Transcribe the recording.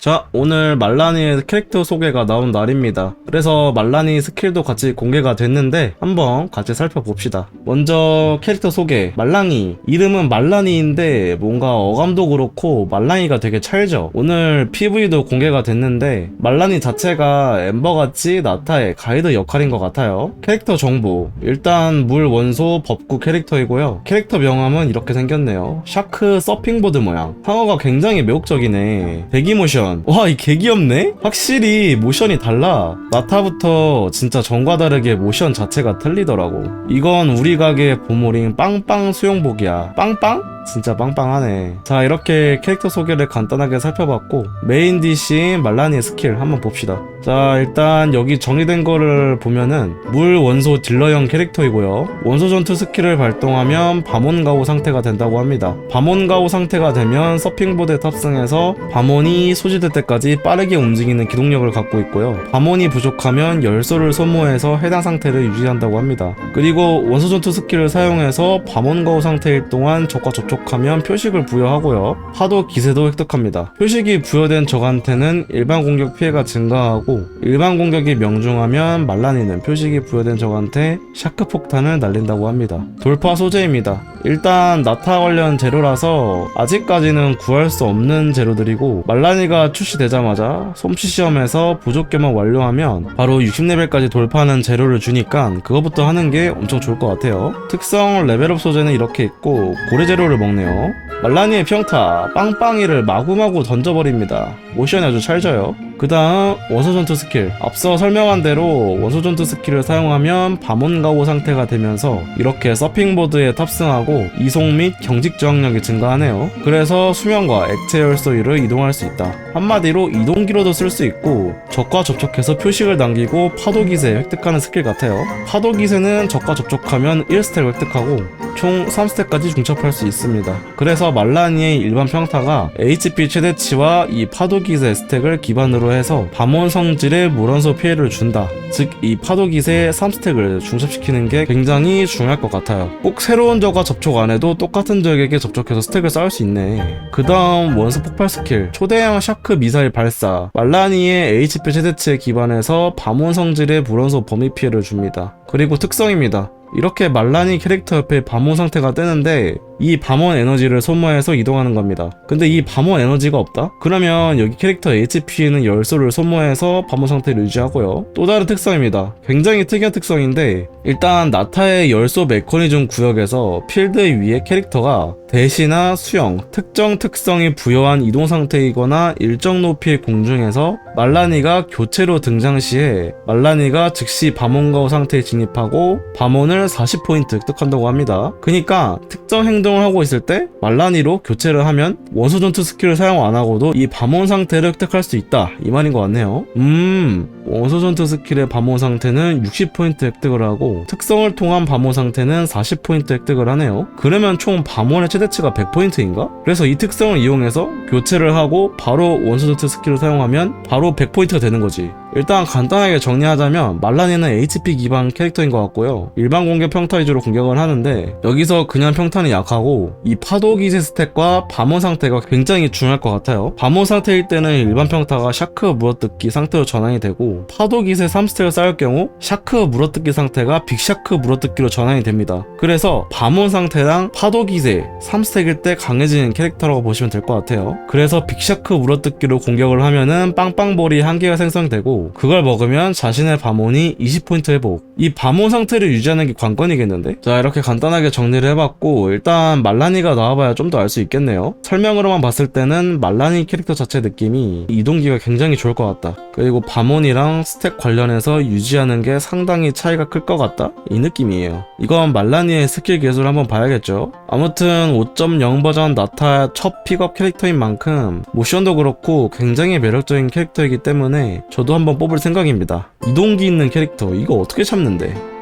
자, 오늘 말라니의 캐릭터 소개가 나온 날입니다. 그래서 말라니 스킬도 같이 공개가 됐는데 한번 같이 살펴봅시다. 먼저 캐릭터 소개. 말랑이. 이름은 말라니인데 뭔가 어감도 그렇고 말랑이가 되게 찰져. 오늘 PV도 공개가 됐는데 말라니 자체가 엠버같이 나타의 가이드 역할인 것 같아요. 캐릭터 정보. 일단 물 원소 법구 캐릭터이고요. 캐릭터 명함은 이렇게 생겼네요. 샤크 서핑보드 모양. 상어가 굉장히 매혹적이네. 대기 모션. 와, 이 개귀엽네? 확실히 모션이 달라. 나타부터 진짜 전과 다르게 모션 자체가 틀리더라고. 이건 우리 가게 보모링 빵빵 수영복이야. 빵빵? 진짜 빵빵하네. 자, 이렇게 캐릭터 소개를 간단하게 살펴봤고, 메인 DC 말라니의 스킬 한번 봅시다. 자, 일단 여기 정리된 거를 보면은, 물 원소 딜러형 캐릭터이고요. 원소 전투 스킬을 발동하면 밤온가오 상태가 된다고 합니다. 밤온가오 상태가 되면 서핑보드에 탑승해서 밤온이 소지될 때까지 빠르게 움직이는 기동력을 갖고 있고요. 밤온이 부족하면 열소를 소모해서 해당 상태를 유지한다고 합니다. 그리고 원소 전투 스킬을 사용해서 밤온가오 상태일 동안 적과 접촉 하면 표식을 부여하고요. 파도 기세도 획득합니다. 표식이 부여된 적한테는 일반 공격 피해가 증가하고 일반 공격이 명중하면 말라니는 표식이 부여된 적한테 샤크 폭탄을 날린다고 합니다. 돌파 소재입니다. 일단 나타 관련 재료라서 아직까지는 구할 수 없는 재료들이고 말라니가 출시되자마자 솜씨 시험에서 부족계만 완료하면 바로 60레벨까지 돌파하는 재료를 주니까 그거부터 하는 게 엄청 좋을 것 같아요. 특성 레벨업 소재는 이렇게 있고 고래 재료를 먹 네요. 말라니의 평타 빵빵이를 마구마구 던져버립니다. 모션이 아주 찰져요. 그 다음 원소전투 스킬 앞서 설명한 대로 원소전투 스킬을 사용하면 밤온가오 상태가 되면서 이렇게 서핑보드에 탑승하고 이송 및 경직 저항력이 증가하네요 그래서 수면과 액체 열소 위를 이동할 수 있다 한마디로 이동기로도 쓸 수 있고 적과 접촉해서 표식을 남기고 파도 기세 획득하는 스킬 같아요 파도 기세는 적과 접촉하면 1스택 획득하고 총 3스택까지 중첩할 수 있습니다 그래서 말라니의 일반 평타가 HP 최대치와 이 파도 기세 스택을 기반으로 해서 밤원 성질의 물원소 피해를 준다. 즉, 이 파도 기세의 3스택을 중첩시키는 게 굉장히 중요할 것 같아요. 꼭 새로운 적과 접촉 안 해도 똑같은 적에게 접촉해서 스택을 쌓을 수 있네. 그 다음 원소 폭발 스킬, 초대형 샤크 미사일 발사, 말라니의 HP 최대치에 기반해서 밤원 성질의 물원소 범위 피해를 줍니다. 그리고 특성입니다. 이렇게 말라니 캐릭터 옆에 밤원 상태가 뜨는데 이 밤원 에너지를 소모해서 이동하는 겁니다. 근데 이 밤원 에너지가 없다? 그러면 여기 캐릭터 HP는 열소를 소모해서 밤원 상태를 유지하고요. 또 다른 특성입니다. 굉장히 특이한 특성인데 일단 나타의 열소 메커니즘 구역에서 필드 위에 캐릭터가 대시나 수영, 특정 특성이 부여한 이동 상태이거나 일정 높이의 공중에서 말라니가 교체로 등장 시에 말라니가 즉시 밤원가오 상태에 진입하고 밤원을 40포인트 획득한다고 합니다. 그니까 특정 행동을 하고 있을 때 말라니로 교체를 하면 원소 전투 스킬을 사용 안 하고도 이 밤원 상태를 획득할 수 있다 이 말인 것 같네요. 음 원소 전투 스킬의 밤원 상태는 60포인트 획득을 하고 특성을 통한 밤원 상태는 40포인트 획득을 하네요. 그러면 총 밤원의 최대치가 100포인트인가? 그래서 이 특성을 이용해서 교체를 하고 바로 원소 전투 스킬을 사용하면 바로 100포인트가 되는 거지. 일단 간단하게 정리하자면 말라니는 HP 기반 캐릭터인 것 같고요. 일반 공격 평타 위주로 공격을 하는데 여기서 그냥 평타는 약하고 이 파도 기세 스택과 밤원 상태가 굉장히 중요할 것 같아요. 밤원 상태일 때는 일반 평타가 샤크 물어뜯기 상태로 전환이 되고 파도 기세 3스택을 쌓을 경우 샤크 물어뜯기 상태가 빅샤크 물어뜯기로 전환이 됩니다. 그래서 밤원 상태랑 파도 기세 3스택일 때 강해지는 캐릭터라고 보시면 될 것 같아요. 그래서 빅샤크 물어뜯기로 공격을 하면은 빵빵볼이 한 개가 생성되고 그걸 먹으면 자신의 밤온이 20포인트 회복. 이 밤온 상태를 유지하는 게 관건이겠는데? 자 이렇게 간단하게 정리를 해봤고 일단 말라니가 나와봐야 좀 더 알 수 있겠네요. 설명으로만 봤을 때는 말라니 캐릭터 자체 느낌이 이동기가 굉장히 좋을 것 같다. 그리고 밤온이랑 스택 관련해서 유지하는 게 상당히 차이가 클 것 같다. 이 느낌이에요. 이건 말라니의 스킬 개수를 한번 봐야겠죠? 아무튼 5.0 버전 나타 첫 픽업 캐릭터인 만큼 모션도 그렇고 굉장히 매력적인 캐릭터이기 때문에 저도 한번 뽑을 생각입니다. 이동기 있는 캐릭터 이거 어떻게 참는데?